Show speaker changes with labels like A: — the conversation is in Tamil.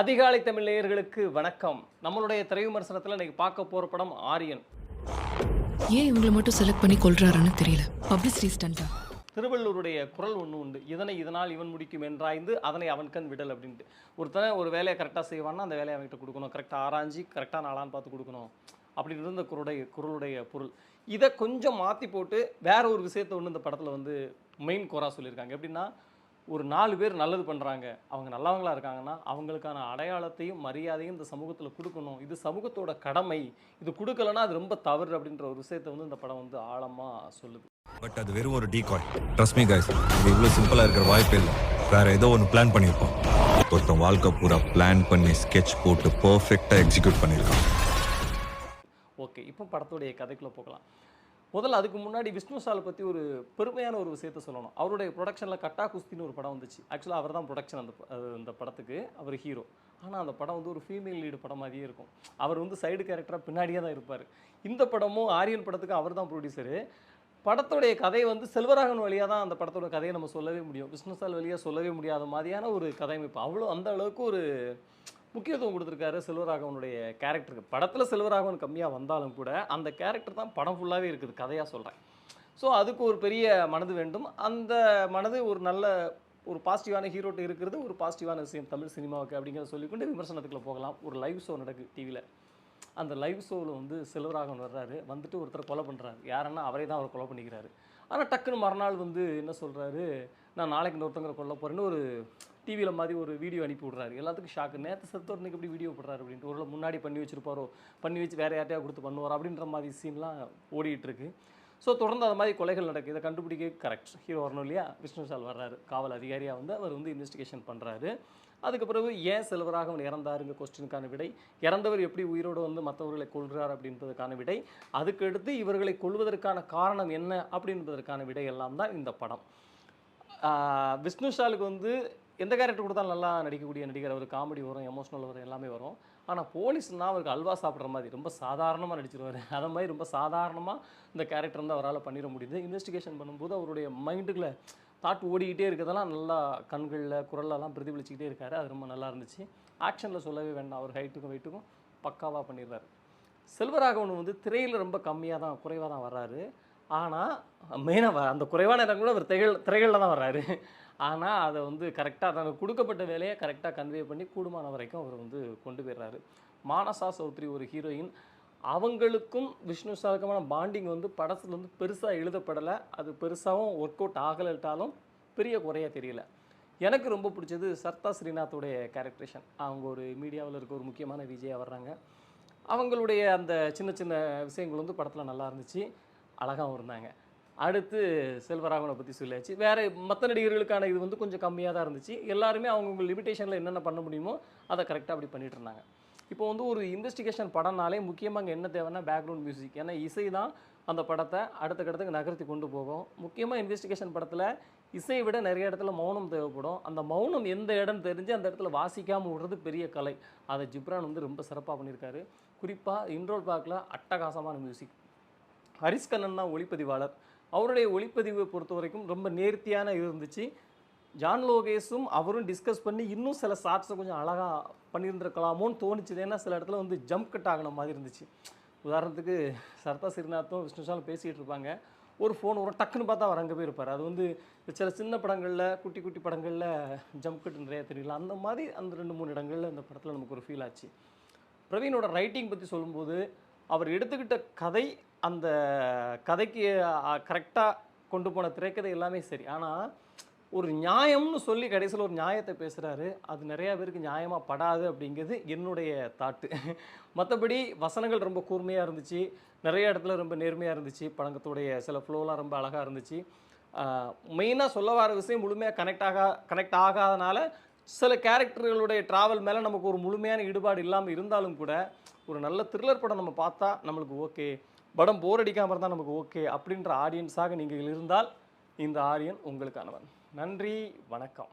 A: அதிகாலை தமிழ் நேயர்களுக்கு வணக்கம். நம்மளுடைய திரை விமர்சனத்தில் இன்னைக்கு பார்க்க போற படம் ஆரியன்.
B: ஏன் இவங்களை மட்டும் செலக்ட் பண்ணி கொள்றாருன்னு தெரியல. பப்ளிசிட்டி ஸ்டண்டா
A: திருவள்ளூருடைய குரல் ஒன்று உண்டு. இதனை இதனால் இவன் முடிக்கும் என்றாய்ந்து அதனை அவன் கண் விடல் அப்படின்ட்டு. ஒருத்தன் ஒரு வேலையை கரெக்டாக செய்வான்னா அந்த வேலையை அவன்கிட்ட கொடுக்கணும். கரெக்டாக ஆராய்ஞ்சி கரெக்டாக நாளான்னு பார்த்து கொடுக்கணும். அப்படின்றது இந்த குருடைய குரலுடைய பொருள். இதை கொஞ்சம் மாற்றி போட்டு வேற ஒரு விஷயத்தை ஒன்று இந்த படத்தில் வந்து மெயின் கோரா சொல்லியிருக்காங்க. எப்படின்னா ஒரு நாலு பேர் நல்லது பண்ணுறாங்க அவங்க நல்லவங்களா இருக்காங்கன்னா அவங்களுக்கான அடையாளத்தையும் மரியாதையும் இந்த சமூகத்தில் கொடுக்கணும். இது சமூகத்தோட கடமை. இது கொடுக்கலன்னா அது ரொம்ப தவறு அப்படின்ற ஒரு விஷயத்தை வந்து இந்த படம் வந்து ஆழமாக சொல்லுது.
C: பட் அது வெறும் ஒரு டீகாய் ட்ரஸ்ட் மீ கைஸ் இது இவ்வளோ சிம்பிளாக இருக்கிற வாய்ப்பே இல்லை. வேற ஏதோ ஒன்று பிளான் பண்ணியிருப்போம் ஒருத்தன் வாழ்க்கை பூரா பிளான் பண்ணி ஸ்கெட்ச் போட்டு பர்ஃபெக்டாக எக்ஸிக்யூட் பண்ணியிருக்கான்.
A: ஓகே இப்போ படத்துடைய கதைக்குள்ளே போகலாம். முதல்ல அதுக்கு முன்னாடி விஷ்ணு சாலை பற்றி ஒரு பெருமையான ஒரு விஷயத்த சொல்லணும். அவருடைய ப்ரொடக்ஷனில் கட்டா குஸ்தின்னு ஒரு படம் வந்துச்சு. ஆக்சுவலாக அவர் தான் ப்ரொடக்ஷன் அந்த அந்த படத்துக்கு. அவர் ஹீரோ ஆனால் அந்த படம் வந்து ஒரு ஃபீமேல் லீடு படம் மாதிரியே இருக்கும். அவர் வந்து சைடு கேரக்டராக பின்னாடியே தான் இருப்பார். இந்த படமும் ஆரியன் படத்துக்கு அவர் தான் ப்ரொடியூசரு படத்துடைய கதை வந்து செல்வராகன் வழியாக தான் அந்த படத்தோட கதையை நம்ம சொல்லவே முடியும். விஷ்ணு சால் வழியாக சொல்லவே முடியாத மாதிரியான ஒரு கதையமைப்பு. அவ்வளோ அந்த அளவுக்கு ஒரு முக்கியத்துவம் கொடுத்துருக்காரு செல்வராகவனுடைய கேரக்டருக்கு படத்தில் செல்வராகவன் கம்மியாக வந்தாலும் கூட அந்த கேரக்டர் தான் படம் ஃபுல்லாகவே இருக்குது கதையாக சொல்கிறேன் ஸோ அதுக்கு ஒரு பெரிய மனது வேண்டும். அந்த மனது ஒரு நல்ல ஒரு பாசிட்டிவான ஹீரோட்டு இருக்கிறது ஒரு பாசிட்டிவான விஷயம் தமிழ் சினிமாவுக்கு அப்படிங்கிறத சொல்லிக்கொண்டு விமர்சனத்துக்குள்ள போகலாம். ஒரு லைவ் ஷோ நடக்குது டிவியில் அந்த லைவ் ஷோவில் வந்து செல்வராகவன் வர்றாரு. வந்துட்டு ஒருத்தர் கொலை பண்ணுறாரு யாருன்னா அவரே தான் அவர் கொலை பண்ணிக்கிறாரு. ஆனால் டக்குன்னு மறுநாள் வந்து என்ன சொல்கிறாரு நான் நாளைக்கு இன்னொருத்தவங்களை கொல்ல போகிறேன்னு ஒரு டிவியில் மாதிரி ஒரு வீடியோ அனுப்பி விட்றாரு. எல்லாத்துக்கும் ஷாக்கு நேற்று செத்தோடனுக்கு எப்படி வீடியோ போடுறாரு அப்படின்ட்டு. ஒரு முன்னாடி பண்ணி வச்சிருப்பாரோ? பண்ணி வச்சு வேறு யார்ட்டையா கொடுத்து பண்ணுவார்? அப்படின்ற மாதிரி சீன்லாம் ஓடிட்டுருக்கு ஸோ தொடர்ந்து அந்த மாதிரி கொலைகள் நடக்குது. இதை கண்டுபிடிக்க கரெக்ட் ஹீரோ வரணும் இல்லையா? விஷ்ணு சால் வர்றாரு. காவல் அதிகாரியாக வந்து அவர் வந்து இன்வெஸ்டிகேஷன் பண்ணுறாரு அதுக்கு பிறகு ஏன் செல்வராகவன் இறந்தாருங்க கொஸ்டினுக்கான விடை இறந்தவர் எப்படி உயிரோடு வந்து மற்றவர்களை கொள்கிறார் அப்படின்றதுக்கான விடை அதுக்கடுத்து இவர்களை கொள்வதற்கான காரணம் என்ன அப்படின்றதற்கான விடை எல்லாம் தான் இந்த படம். விஷ்ணு ஷாலுக்கு வந்து எந்த கேரக்டர் கொடுத்தாலும் நல்லா நடிக்கக்கூடிய நடிகர் அவர் காமெடி வரும் எமோஷனல் வரும் எல்லாமே வரும். ஆனால் போலீஸ்னால் அவருக்கு அல்வா சாப்பிட்ற மாதிரி ரொம்ப சாதாரணமாக நடிச்சிருவார். அதை மாதிரி ரொம்ப சாதாரணமாக இந்த கேரக்டர் வந்து அவரால் பண்ணிட முடியுது. இன்வெஸ்டிகேஷன் பண்ணும்போது அவருடைய மைண்டுக்குள்ளே தாட் ஓடிக்கிட்டே இருக்கிறதெல்லாம் நல்லா கண்களில் குரலெல்லாம் பிரதிபலிச்சுக்கிட்டே இருக்காரு. அது ரொம்ப நல்லா இருந்துச்சு. ஆக்ஷனில் சொல்லவே வேண்டாம். அவர் ஹைட்டுக்கும் வெயிட்டுக்கும் பக்காவாக பண்ணிடுறாரு செல்வராகவன் வந்து திரையில் ரொம்ப கம்மியாக தான் குறைவாக தான் வர்றாரு. ஆனால் மெயினாக அந்த குறைவான இடம் கூட அவர் திரைகள் திரைகளில் தான் வர்றாரு. ஆனால் அதை வந்து கரெக்டாக தனக்கு கொடுக்கப்பட்ட வேலையை கரெக்டாக கன்வே பண்ணி கூடுமான வரைக்கும் அவர் வந்து கொண்டு போயிடுறாரு. மானசா சௌத்ரி ஒரு ஹீரோயின் அவங்களுக்கும் விஷ்ணு சாருக்குமான பாண்டிங் வந்து படத்தில் வந்து பெருசாக எழுதப்படலை. அது பெருசாகவும் ஒர்க் அவுட் ஆகலைட்டாலும் பெரிய குறையாக தெரியல. எனக்கு ரொம்ப பிடிச்சது சர்தா ஸ்ரீநாத்தோடைய கேரக்டரேஷன் அவங்க ஒரு மீடியாவில் இருக்க ஒரு முக்கியமான விஜயாக வர்றாங்க. அவங்களுடைய அந்த சின்ன சின்ன விஷயங்கள் வந்து படத்தில் நல்லா இருந்துச்சு. அழகாகவும் இருந்தாங்க. அடுத்து செல்வராகவனை பற்றி சொல்லியாச்சு. வேறு மற்ற நடிகர்களுக்கான இது வந்து கொஞ்சம் கம்மியாக தான் இருந்துச்சு. எல்லாருமே அவங்கவுங்க லிமிடேஷனில் என்னென்ன பண்ண முடியுமோ அதை கரெக்டாக அப்படி பண்ணிட்டு இருந்தாங்க. இப்போ வந்து ஒரு இன்வெஸ்டிகேஷன் படம்னாலே முக்கியமாக அங்கே என்ன தேவைன்னா பேக்ரவுண்ட் மியூசிக் ஏன்னா இசை தான் அந்த படத்தை அடுத்த கட்டத்துக்கு நகர்த்தி கொண்டு போகும். முக்கியமாக இன்வெஸ்டிகேஷன் படத்தில் இசையை விட நிறைய இடத்துல மௌனம் தேவைப்படும். அந்த மௌனம் எந்த இடம் தெரிஞ்சு அந்த இடத்துல வாசிக்காமல் விடுறது பெரிய கலை. அதை ஜிப்ரான் வந்து ரொம்ப சிறப்பாக பண்ணியிருக்காரு. குறிப்பாக இன்ரோல் பார்க்கில் அட்டகாசமான மியூசிக் ஹரிஸ்கண்ணன் தான் ஒளிப்பதிவாளர். அவருடைய ஒளிப்பதிவை பொறுத்த வரைக்கும் ரொம்ப நேர்த்தியான இருந்துச்சு. ஜான் லோகேஷும் அவரும் டிஸ்கஸ் பண்ணி இன்னும் சில ஷார்ட்ஸை கொஞ்சம் அழகாக பண்ணியிருந்திருக்கலாமோன்னு தோணுச்சு ஏன்னா சில இடத்துல வந்து ஜம்ப் கட் ஆகின மாதிரி இருந்துச்சு. உதாரணத்துக்கு சர்தா சிறுநாத்தும் விஷ்ணுசாலும் பேசிகிட்டு இருப்பாங்க. ஒரு ஃபோன் வரும் டக்குன்னு பார்த்தா அவர் அங்கே போயிருப்பார். அது வந்து சில சின்ன படங்களில் குட்டி குட்டி படங்களில் ஜம்ப் கட் நிறையா தெரியல. அந்த மாதிரி அந்த ரெண்டு மூணு இடங்களில் இந்த படத்தில் நமக்கு ஒரு ஃபீல் ஆச்சு. பிரவீனோட ரைட்டிங் பற்றி சொல்லும்போது அவர் எடுத்துக்கிட்ட கதை அந்த கதைக்கு கரெக்டாக கொண்டு போன திரைக்கதை எல்லாமே சரி. ஆனால் ஒரு நியாயம்னு சொல்லி கடைசியில் ஒரு நியாயத்தை பேசுகிறாரு அது நிறையா பேருக்கு நியாயமாக படாது அப்படிங்கிறது என்னுடைய தாட்டு. மற்றபடி வசனங்கள் ரொம்ப கூர்மையாக இருந்துச்சு. நிறைய இடத்துல ரொம்ப நேர்மையாக இருந்துச்சு. படங்கத்துடைய சில ஃப்ளோலாம் ரொம்ப அழகாக இருந்துச்சு. மெயினாக சொல்ல வர விஷயம் முழுமையாக கனெக்ட் ஆகா கனெக்ட் ஆகாதனால சில கேரக்டர்களுடைய ட்ராவல் மேலே நமக்கு ஒரு முழுமையான ஈடுபாடு இல்லாமல் இருந்தாலும் கூட ஒரு நல்ல த்ரில்லர் படம் நம்ம பார்த்தா நம்மளுக்கு ஓகே படம் போர் அடிக்காமல் இருந்தால் நமக்கு ஓகே அப்படின்ற ஆடியன்ஸாக நீங்கள் இருந்தால் இந்த ஆரியன் உங்களுக்கானவன். நன்றி வணக்கம்.